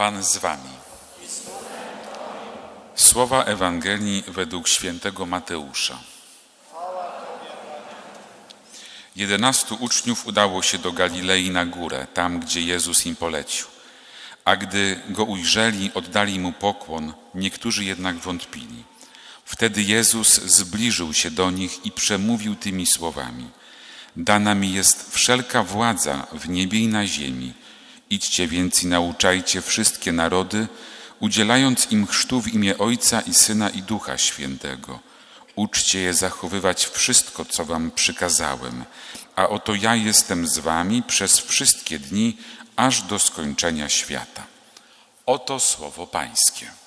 Pan z wami. Słowa Ewangelii według świętego Mateusza. Jedenastu uczniów udało się do Galilei na górę, tam gdzie Jezus im polecił. A gdy go ujrzeli, oddali mu pokłon, niektórzy jednak wątpili. Wtedy Jezus zbliżył się do nich i przemówił tymi słowami: Dana mi jest wszelka władza w niebie i na ziemi. Idźcie więc i nauczajcie wszystkie narody, udzielając im chrztu w imię Ojca i Syna i Ducha Świętego. Uczcie je zachowywać wszystko, co wam przykazałem, a oto ja jestem z wami przez wszystkie dni, aż do skończenia świata. Oto słowo Pańskie.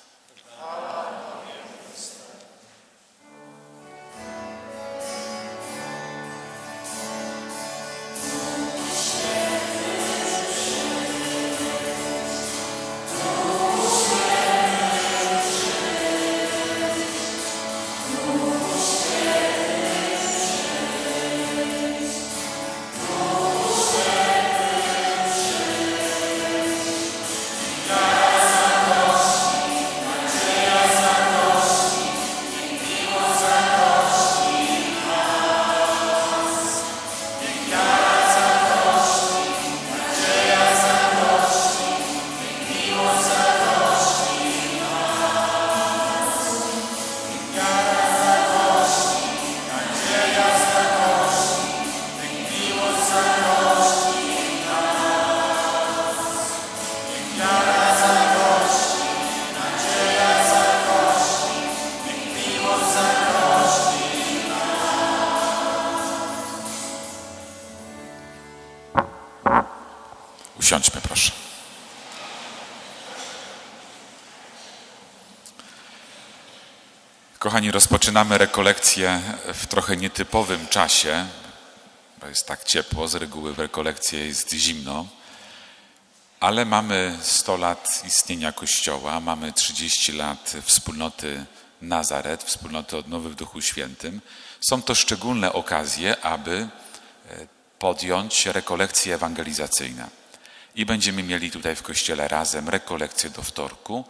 Kochani, rozpoczynamy rekolekcję w trochę nietypowym czasie, bo jest tak ciepło, z reguły w rekolekcji jest zimno, ale mamy 100 lat istnienia Kościoła, mamy 30 lat wspólnoty Nazaret, wspólnoty odnowy w Duchu Świętym. Są to szczególne okazje, aby podjąć rekolekcje ewangelizacyjne. I będziemy mieli tutaj w kościele razem rekolekcje do wtorku,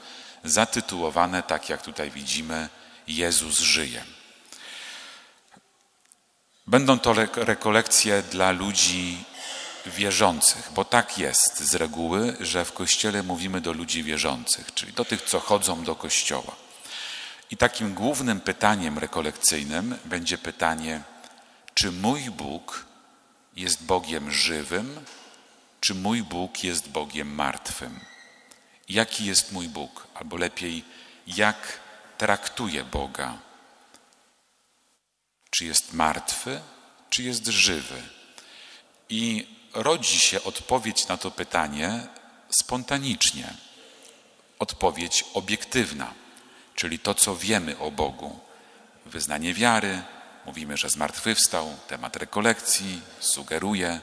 zatytułowane, tak jak tutaj widzimy, Jezus żyje. Będą to rekolekcje dla ludzi wierzących, bo tak jest z reguły, że w kościele mówimy do ludzi wierzących, czyli do tych, co chodzą do kościoła. I takim głównym pytaniem rekolekcyjnym będzie pytanie, czy mój Bóg jest Bogiem żywym, czy mój Bóg jest Bogiem martwym? Jaki jest mój Bóg? Albo lepiej, jak traktuję Boga? Czy jest martwy, czy jest żywy? I rodzi się odpowiedź na to pytanie spontanicznie. Odpowiedź obiektywna, czyli to, co wiemy o Bogu. Wyznanie wiary, mówimy, że zmartwychwstał, temat rekolekcji, sugeruje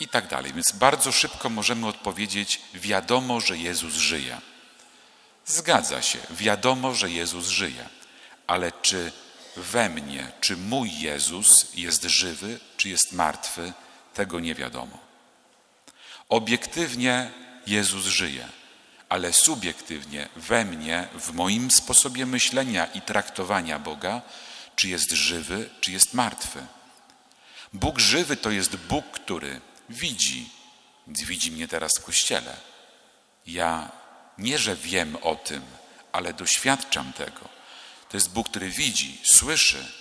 i tak dalej. Więc bardzo szybko możemy odpowiedzieć: wiadomo, że Jezus żyje. Zgadza się, wiadomo, że Jezus żyje, ale czy we mnie, czy mój Jezus jest żywy, czy jest martwy, tego nie wiadomo. Obiektywnie Jezus żyje, ale subiektywnie we mnie, w moim sposobie myślenia i traktowania Boga, czy jest żywy, czy jest martwy. Bóg żywy to jest Bóg, który widzi, widzi mnie teraz w kościele. Ja nie, że wiem o tym, ale doświadczam tego. To jest Bóg, który widzi, słyszy,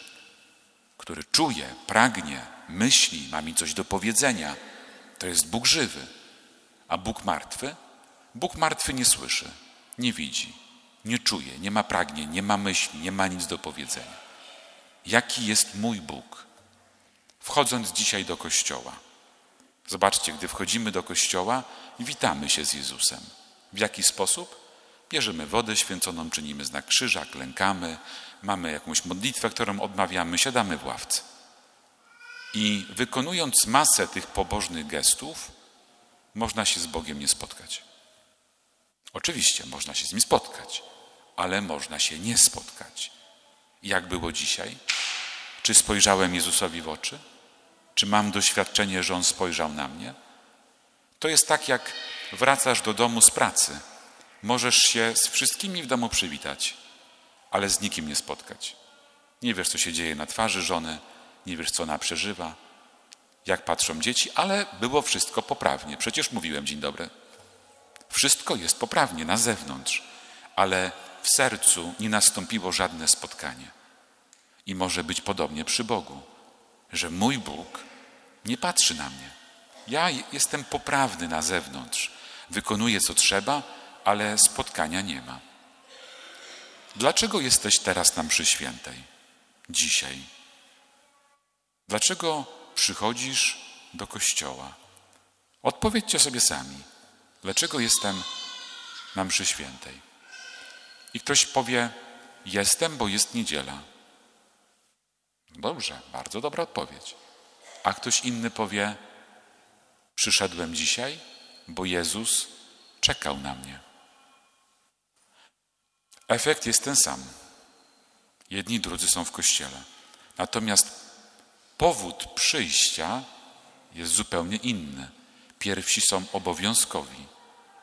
który czuje, pragnie, myśli, ma mi coś do powiedzenia. To jest Bóg żywy. A Bóg martwy? Bóg martwy nie słyszy, nie widzi, nie czuje, nie ma pragnień, nie ma myśli, nie ma nic do powiedzenia. Jaki jest mój Bóg? Wchodząc dzisiaj do kościoła, Zobaczcie, gdy wchodzimy do kościoła, witamy się z Jezusem. W jaki sposób? Bierzemy wodę święconą, czynimy znak krzyża, klękamy, mamy jakąś modlitwę, którą odmawiamy, siadamy w ławce. I wykonując masę tych pobożnych gestów, można się z Bogiem nie spotkać. Oczywiście można się z nim spotkać, ale można się nie spotkać. Jak było dzisiaj? Czy spojrzałem Jezusowi w oczy? Czy mam doświadczenie, że On spojrzał na mnie? To jest tak, jak wracasz do domu z pracy Możesz się z wszystkimi w domu przywitać, ale z nikim nie spotkać. Nie wiesz, co się dzieje na twarzy żony, nie wiesz, co ona przeżywa, jak patrzą dzieci, ale było wszystko poprawnie. Przecież mówiłem dzień dobry. Wszystko jest poprawnie na zewnątrz, ale w sercu nie nastąpiło żadne spotkanie. I może być podobnie przy Bogu, że mój Bóg nie patrzy na mnie. Ja jestem poprawny na zewnątrz, wykonuję co trzeba, ale spotkania nie ma. Dlaczego jesteś teraz na mszy świętej? Dzisiaj. Dlaczego przychodzisz do kościoła? Odpowiedzcie sobie sami. Dlaczego jestem na mszy świętej? I ktoś powie, jestem, bo jest niedziela. Dobrze, bardzo dobra odpowiedź. A ktoś inny powie, przyszedłem dzisiaj, bo Jezus czekał na mnie. Efekt jest ten sam. Jedni drudzy są w kościele. Natomiast powód przyjścia jest zupełnie inny. Pierwsi są obowiązkowi,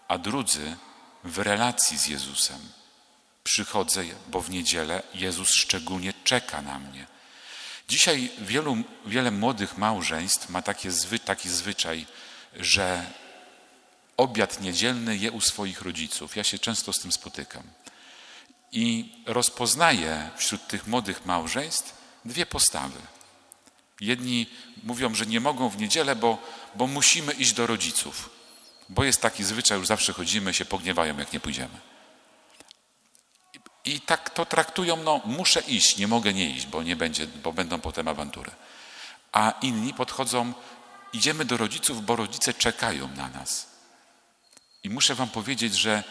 a drudzy w relacji z Jezusem. Przychodzę, bo w niedzielę Jezus szczególnie czeka na mnie. Dzisiaj wielu, wiele młodych małżeństw ma takie zwy, taki zwyczaj, że obiad niedzielny je u swoich rodziców. Ja się często z tym spotykam. I rozpoznaję wśród tych młodych małżeństw dwie postawy. Jedni mówią, że nie mogą w niedzielę, bo, bo musimy iść do rodziców. Bo jest taki zwyczaj, już zawsze chodzimy, się pogniewają, jak nie pójdziemy. I tak to traktują, no muszę iść, nie mogę nie iść, bo nie będzie, bo będą potem awantury. A inni podchodzą, idziemy do rodziców, bo rodzice czekają na nas. I muszę wam powiedzieć, że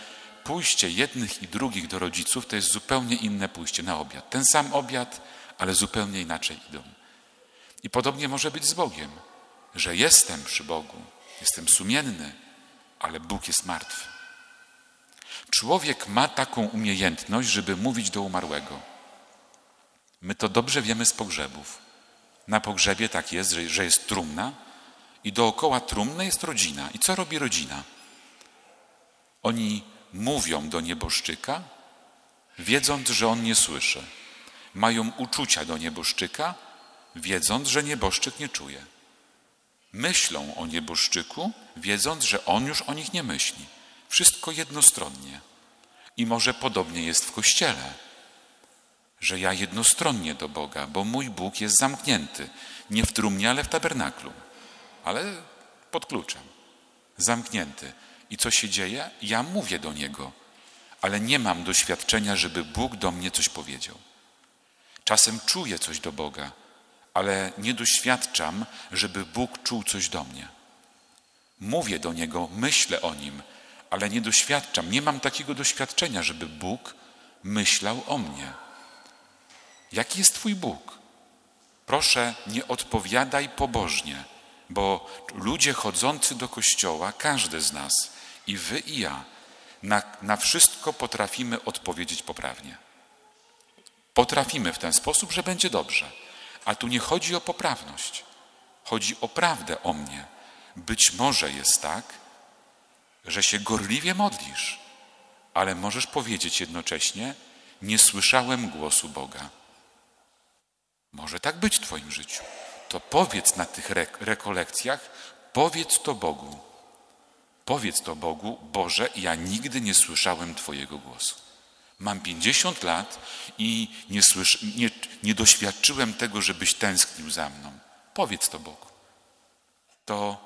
pójście jednych i drugich do rodziców to jest zupełnie inne pójście na obiad. Ten sam obiad, ale zupełnie inaczej idą. I podobnie może być z Bogiem, że jestem przy Bogu, jestem sumienny, ale Bóg jest martwy. Człowiek ma taką umiejętność, żeby mówić do umarłego. My to dobrze wiemy z pogrzebów. Na pogrzebie tak jest, że, jest trumna i dookoła trumny jest rodzina. I co robi rodzina? Oni mówią do nieboszczyka, wiedząc, że on nie słyszy. Mają uczucia do nieboszczyka, wiedząc, że nieboszczyk nie czuje. Myślą o nieboszczyku, wiedząc, że on już o nich nie myśli. Wszystko jednostronnie. I może podobnie jest w kościele, że ja jednostronnie do Boga, bo mój Bóg jest zamknięty. Nie w trumnie, ale w tabernaklu, ale pod kluczem. Zamknięty. I co się dzieje? Ja mówię do Niego, ale nie mam doświadczenia, żeby Bóg do mnie coś powiedział. Czasem czuję coś do Boga, ale nie doświadczam, żeby Bóg czuł coś do mnie. Mówię do Niego, myślę o Nim, ale nie doświadczam, nie mam takiego doświadczenia, żeby Bóg myślał o mnie. Jaki jest Twój Bóg? Proszę, nie odpowiadaj pobożnie, bo ludzie chodzący do kościoła, każdy z nas, i Wy, i ja, na, na wszystko potrafimy odpowiedzieć poprawnie. Potrafimy w ten sposób, że będzie dobrze. A tu nie chodzi o poprawność, chodzi o prawdę o mnie. Być może jest tak, że się gorliwie modlisz, ale możesz powiedzieć jednocześnie: Nie słyszałem głosu Boga. Może tak być w Twoim życiu. To powiedz na tych re rekolekcjach, powiedz to Bogu. Powiedz to Bogu, Boże, ja nigdy nie słyszałem Twojego głosu. Mam 50 lat i nie, słysz, nie, nie doświadczyłem tego, żebyś tęsknił za mną. Powiedz to Bogu. To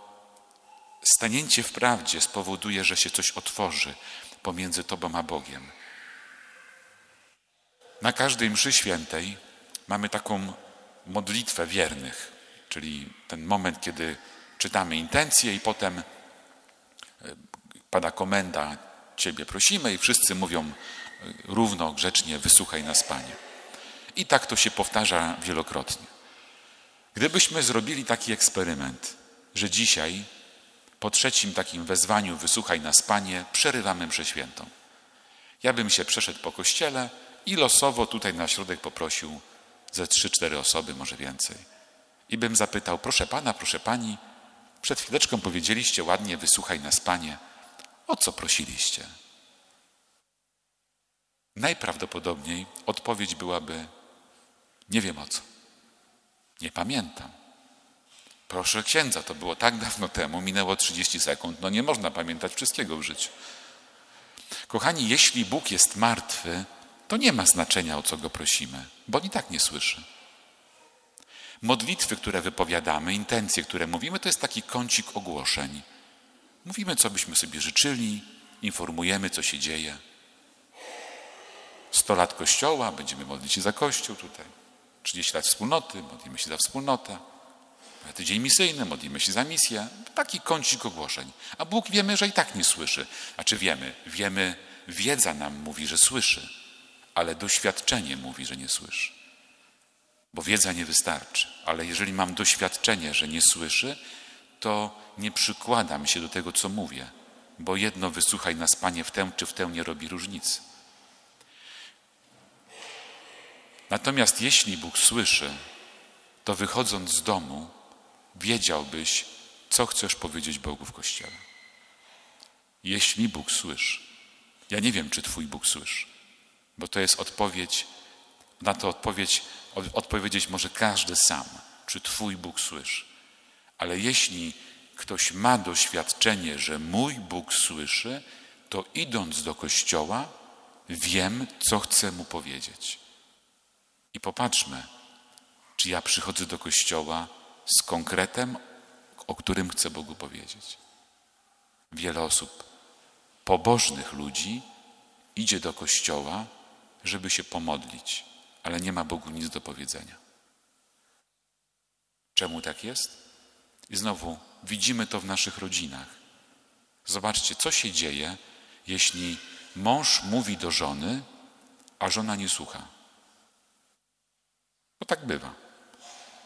stanięcie w prawdzie spowoduje, że się coś otworzy pomiędzy Tobą a Bogiem. Na każdej mszy świętej mamy taką modlitwę wiernych, czyli ten moment, kiedy czytamy intencje i potem pada komenda, Ciebie prosimy i wszyscy mówią e, równo, grzecznie, wysłuchaj nas Panie. I tak to się powtarza wielokrotnie. Gdybyśmy zrobili taki eksperyment, że dzisiaj po trzecim takim wezwaniu wysłuchaj nas Panie, przerywamy mszę świętą. Ja bym się przeszedł po kościele i losowo tutaj na środek poprosił ze trzy, cztery osoby, może więcej. I bym zapytał, proszę Pana, proszę Pani, przed chwileczką powiedzieliście ładnie, wysłuchaj nas Panie. O co prosiliście? Najprawdopodobniej odpowiedź byłaby: Nie wiem o co. Nie pamiętam. Proszę księdza, to było tak dawno temu, minęło 30 sekund. No nie można pamiętać wszystkiego w życiu. Kochani, jeśli Bóg jest martwy, to nie ma znaczenia, o co go prosimy, bo on i tak nie słyszy. Modlitwy, które wypowiadamy, intencje, które mówimy, to jest taki kącik ogłoszeń. Mówimy, co byśmy sobie życzyli, informujemy, co się dzieje. Sto lat Kościoła, będziemy modlić się za Kościół tutaj. 30 lat wspólnoty, modlimy się za wspólnotę. Tydzień misyjny, modlimy się za misję. Taki kącik ogłoszeń. A Bóg wiemy, że i tak nie słyszy. A czy wiemy? Wiemy, wiedza nam mówi, że słyszy, ale doświadczenie mówi, że nie słyszy. Bo wiedza nie wystarczy. Ale jeżeli mam doświadczenie, że nie słyszy, to nie przykładam się do tego, co mówię. Bo jedno wysłuchaj nas, Panie, w tę czy w tę nie robi różnicy. Natomiast jeśli Bóg słyszy, to wychodząc z domu, wiedziałbyś, co chcesz powiedzieć Bogu w kościele. Jeśli Bóg słyszy. Ja nie wiem, czy Twój Bóg słyszy, bo to jest odpowiedź, na to odpowiedź, odpowiedzieć może każdy sam, czy Twój Bóg słyszy. Ale jeśli ktoś ma doświadczenie, że mój Bóg słyszy, to idąc do kościoła, wiem, co chcę mu powiedzieć. I popatrzmy, czy ja przychodzę do kościoła z konkretem, o którym chcę Bogu powiedzieć. Wiele osób, pobożnych ludzi, idzie do kościoła, żeby się pomodlić, ale nie ma Bogu nic do powiedzenia. Czemu tak jest? I znowu widzimy to w naszych rodzinach. Zobaczcie, co się dzieje, jeśli mąż mówi do żony, a żona nie słucha. Bo tak bywa.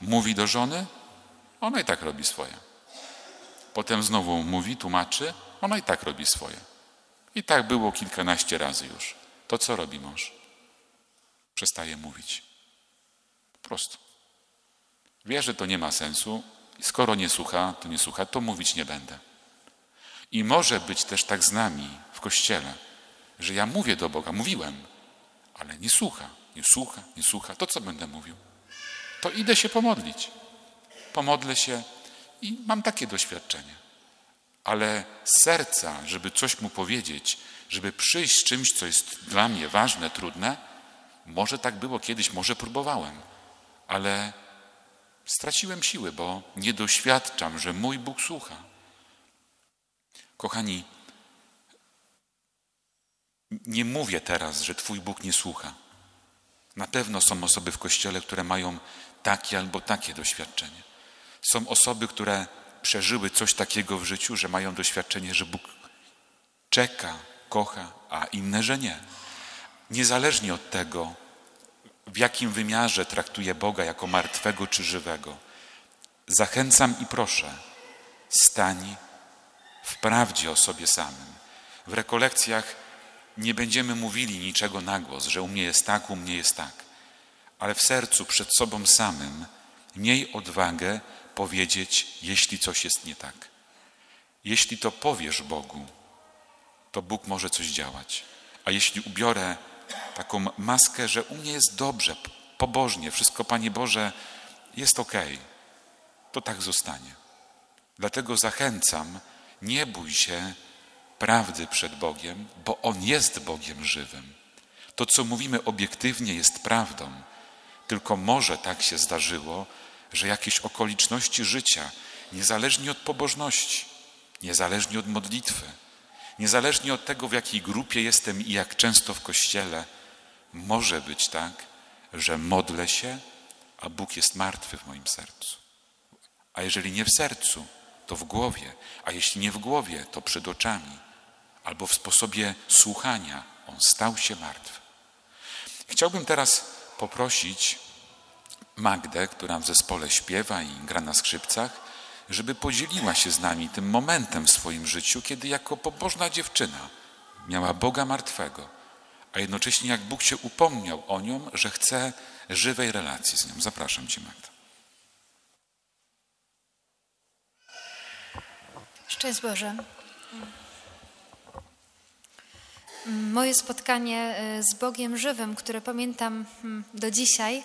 Mówi do żony, ona i tak robi swoje. Potem znowu mówi, tłumaczy, ona i tak robi swoje. I tak było kilkanaście razy już. To co robi mąż? Przestaje mówić. Po prostu. Wie, że to nie ma sensu. Skoro nie słucha, to nie słucha, to mówić nie będę. I może być też tak z nami w kościele, że ja mówię do Boga, mówiłem, ale nie słucha, nie słucha, nie słucha. To co będę mówił? To idę się pomodlić pomodlę się i mam takie doświadczenie. Ale serca, żeby coś mu powiedzieć, żeby przyjść z czymś, co jest dla mnie ważne, trudne, może tak było kiedyś, może próbowałem, ale straciłem siły, bo nie doświadczam, że mój Bóg słucha. Kochani, nie mówię teraz, że Twój Bóg nie słucha. Na pewno są osoby w kościele, które mają takie albo takie doświadczenie. Są osoby, które przeżyły coś takiego w życiu, że mają doświadczenie, że Bóg czeka, kocha, a inne, że nie. Niezależnie od tego, w jakim wymiarze traktuje Boga jako martwego czy żywego, zachęcam i proszę, stań w prawdzie o sobie samym. W rekolekcjach nie będziemy mówili niczego na głos, że u mnie jest tak, u mnie jest tak, ale w sercu przed sobą samym miej odwagę powiedzieć, jeśli coś jest nie tak. Jeśli to powiesz Bogu, to Bóg może coś działać. A jeśli ubiorę taką maskę, że u mnie jest dobrze, pobożnie, wszystko Panie Boże jest ok, to tak zostanie. Dlatego zachęcam, nie bój się prawdy przed Bogiem, bo On jest Bogiem żywym. To, co mówimy obiektywnie, jest prawdą, tylko może tak się zdarzyło, że jakieś okoliczności życia, niezależnie od pobożności, niezależnie od modlitwy, niezależnie od tego, w jakiej grupie jestem i jak często w kościele, może być tak, że modlę się, a Bóg jest martwy w moim sercu. A jeżeli nie w sercu, to w głowie, a jeśli nie w głowie, to przed oczami, albo w sposobie słuchania, on stał się martwy. Chciałbym teraz poprosić Magdę, która w zespole śpiewa i gra na skrzypcach, żeby podzieliła się z nami tym momentem w swoim życiu, kiedy jako pobożna dziewczyna miała Boga martwego, a jednocześnie jak Bóg się upomniał o nią, że chce żywej relacji z nią. Zapraszam Cię, Magda. Szczęść Boże. moje spotkanie y, z Bogiem żywym, które pamiętam mm, do dzisiaj,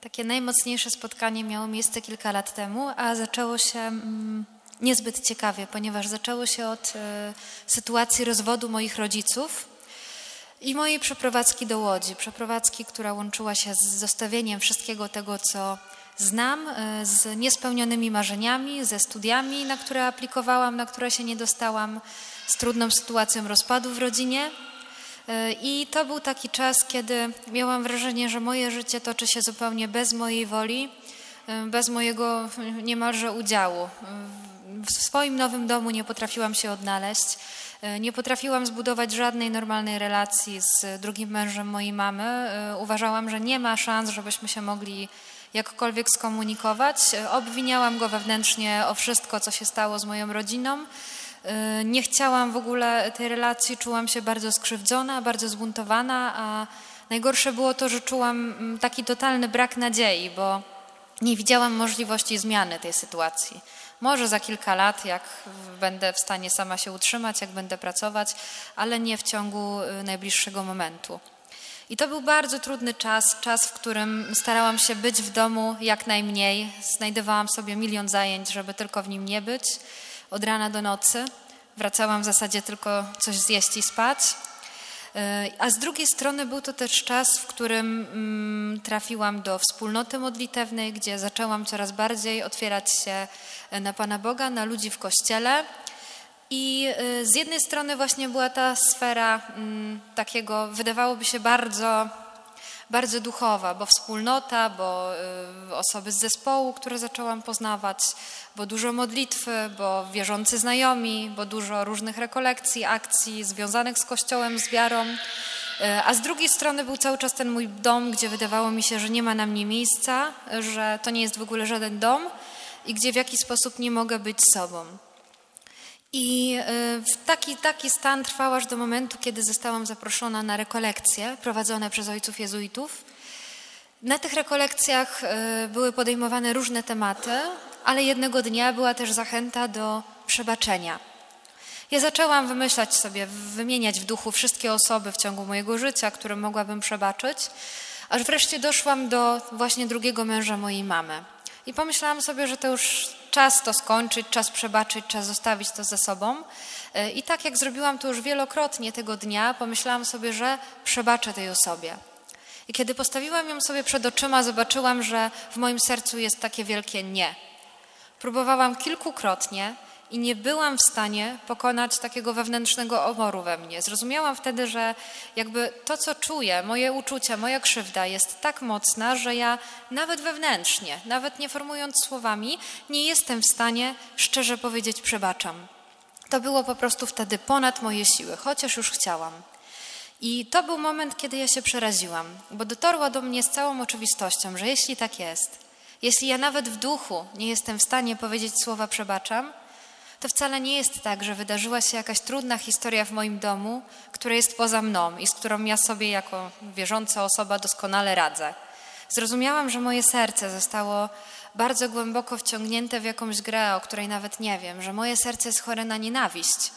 takie najmocniejsze spotkanie miało miejsce kilka lat temu, a zaczęło się mm, niezbyt ciekawie, ponieważ zaczęło się od y, sytuacji rozwodu moich rodziców i mojej przeprowadzki do Łodzi. Przeprowadzki, która łączyła się z zostawieniem wszystkiego tego, co znam, y, z niespełnionymi marzeniami, ze studiami, na które aplikowałam, na które się nie dostałam, z trudną sytuacją rozpadu w rodzinie. I to był taki czas, kiedy miałam wrażenie, że moje życie toczy się zupełnie bez mojej woli, bez mojego niemalże udziału. W swoim nowym domu nie potrafiłam się odnaleźć. Nie potrafiłam zbudować żadnej normalnej relacji z drugim mężem mojej mamy. Uważałam, że nie ma szans, żebyśmy się mogli jakkolwiek skomunikować. Obwiniałam go wewnętrznie o wszystko, co się stało z moją rodziną. Y, nie chciałam w ogóle tej relacji, czułam się bardzo skrzywdzona, bardzo zbuntowana, a najgorsze było to, że czułam mm, taki totalny brak nadziei, bo nie widziałam możliwości zmiany tej sytuacji. Może za kilka lat, jak będę w stanie sama się utrzymać, jak będę pracować, ale nie w ciągu y, najbliższego momentu. I to był bardzo trudny czas, czas, w którym starałam się być w domu jak najmniej. Znajdowałam sobie milion zajęć, żeby tylko w nim nie być, od rana do nocy. Wracałam w zasadzie tylko coś zjeść i spać. Y, a z drugiej strony był to też czas, w którym mm, trafiłam do wspólnoty modlitewnej, gdzie zaczęłam coraz bardziej otwierać się na Pana Boga, na ludzi w kościele. I y, z jednej strony właśnie była ta sfera mm, takiego, wydawałoby się bardzo, bardzo duchowa, bo wspólnota, bo y, osoby z zespołu, które zaczęłam poznawać, bo dużo modlitwy, bo wierzący znajomi, bo dużo różnych rekolekcji, akcji związanych z Kościołem, z wiarą. Y, a z drugiej strony był cały czas ten mój dom, gdzie wydawało mi się, że nie ma na mnie miejsca, że to nie jest w ogóle żaden dom i gdzie w jakiś sposób nie mogę być sobą. I y, taki, taki stan trwał aż do momentu, kiedy zostałam zaproszona na rekolekcje prowadzone przez ojców jezuitów. Na tych rekolekcjach y, były podejmowane różne tematy, ale jednego dnia była też zachęta do przebaczenia. Ja zaczęłam wymyślać sobie, wymieniać w duchu wszystkie osoby w ciągu mojego życia, które mogłabym przebaczyć, aż wreszcie doszłam do właśnie drugiego męża mojej mamy. I pomyślałam sobie, że to już czas to skończyć, czas przebaczyć, czas zostawić to ze sobą. E, I tak jak zrobiłam to już wielokrotnie tego dnia, pomyślałam sobie, że przebaczę tej osobie. I kiedy postawiłam ją sobie przed oczyma, zobaczyłam, że w moim sercu jest takie wielkie nie. Próbowałam kilkukrotnie, i nie byłam w stanie pokonać takiego wewnętrznego omoru we mnie. Zrozumiałam wtedy, że jakby to, co czuję, moje uczucia, moja krzywda jest tak mocna, że ja nawet wewnętrznie, nawet nie formując słowami, nie jestem w stanie szczerze powiedzieć przebaczam. To było po prostu wtedy ponad moje siły, chociaż już chciałam. I to był moment, kiedy ja się przeraziłam, bo dotarło do mnie z całą oczywistością, że jeśli tak jest, jeśli ja nawet w duchu nie jestem w stanie powiedzieć słowa przebaczam, to wcale nie jest tak, że wydarzyła się jakaś trudna historia w moim domu, która jest poza mną i z którą ja sobie jako wierząca osoba doskonale radzę. Zrozumiałam, że moje serce zostało bardzo głęboko wciągnięte w jakąś grę, o której nawet nie wiem, że moje serce jest chore na nienawiść,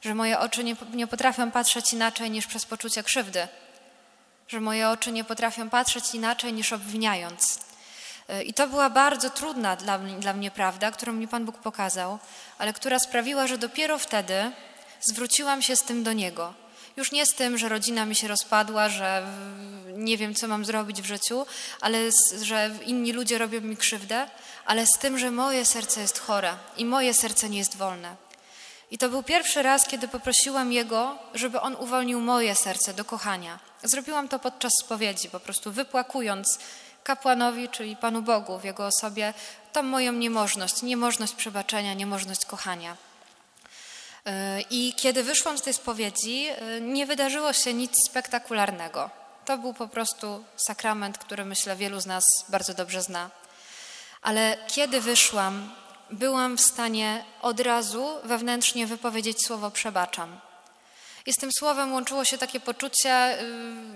że moje oczy nie, nie potrafią patrzeć inaczej niż przez poczucie krzywdy, że moje oczy nie potrafią patrzeć inaczej niż obwiniając. I to była bardzo trudna dla, dla mnie prawda, którą mi Pan Bóg pokazał, ale która sprawiła, że dopiero wtedy zwróciłam się z tym do Niego. Już nie z tym, że rodzina mi się rozpadła, że nie wiem, co mam zrobić w życiu, ale że inni ludzie robią mi krzywdę, ale z tym, że moje serce jest chore i moje serce nie jest wolne. I to był pierwszy raz, kiedy poprosiłam Jego, żeby On uwolnił moje serce do kochania. Zrobiłam to podczas spowiedzi, po prostu wypłakując kapłanowi, czyli Panu Bogu w Jego osobie, tą moją niemożność, niemożność przebaczenia, niemożność kochania. E, I kiedy wyszłam z tej spowiedzi, e, nie wydarzyło się nic spektakularnego. To był po prostu sakrament, który myślę wielu z nas bardzo dobrze zna. Ale kiedy wyszłam, byłam w stanie od razu wewnętrznie wypowiedzieć słowo przebaczam. I z tym słowem łączyło się takie poczucie, y,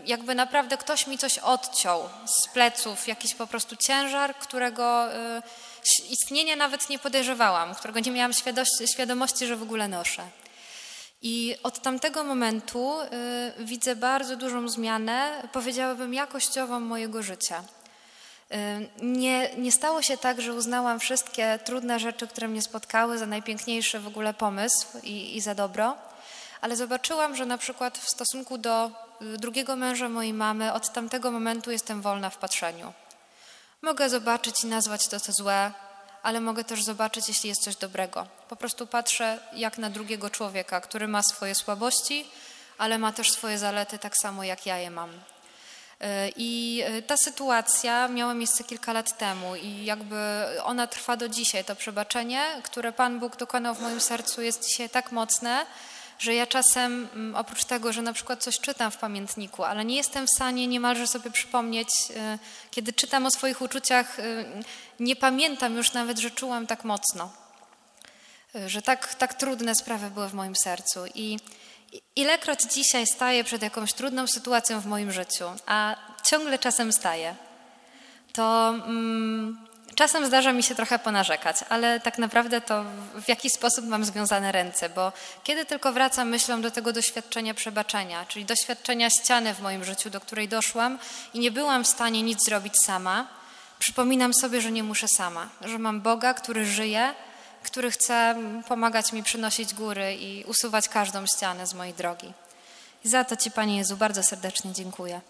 jakby naprawdę ktoś mi coś odciął z pleców, jakiś po prostu ciężar, którego y, istnienia nawet nie podejrzewałam, którego nie miałam świadomości, że w ogóle noszę. I od tamtego momentu y, widzę bardzo dużą zmianę, powiedziałabym, jakościową mojego życia. Nie, nie stało się tak, że uznałam wszystkie trudne rzeczy, które mnie spotkały, za najpiękniejszy w ogóle pomysł i, i za dobro, ale zobaczyłam, że na przykład w stosunku do y, drugiego męża mojej mamy, od tamtego momentu jestem wolna w patrzeniu. Mogę zobaczyć i nazwać to co złe, ale mogę też zobaczyć, jeśli jest coś dobrego. Po prostu patrzę jak na drugiego człowieka, który ma swoje słabości, ale ma też swoje zalety, tak samo jak ja je mam. I e, ta sytuacja miała miejsce kilka lat temu i jakby ona trwa do dzisiaj. To przebaczenie, które Pan Bóg dokonał w moim sercu, jest dzisiaj tak mocne, że ja czasem, mm, oprócz tego, że na przykład coś czytam w pamiętniku, ale nie jestem w stanie niemalże sobie przypomnieć, e, kiedy czytam o swoich uczuciach, e, nie pamiętam już nawet, że czułam tak mocno, że tak, tak trudne sprawy były w moim sercu. I Ilekroć dzisiaj staję przed jakąś trudną sytuacją w moim życiu, a ciągle czasem staję, to mm, czasem zdarza mi się trochę ponarzekać, ale tak naprawdę to w jaki sposób mam związane ręce, bo kiedy tylko wracam myślą do tego doświadczenia przebaczenia, czyli doświadczenia ściany w moim życiu, do której doszłam i nie byłam w stanie nic zrobić sama, przypominam sobie, że nie muszę sama, że mam Boga, który żyje który chce pomagać mi przynosić góry i usuwać każdą ścianę z mojej drogi. I za to Ci, Panie Jezu, bardzo serdecznie dziękuję.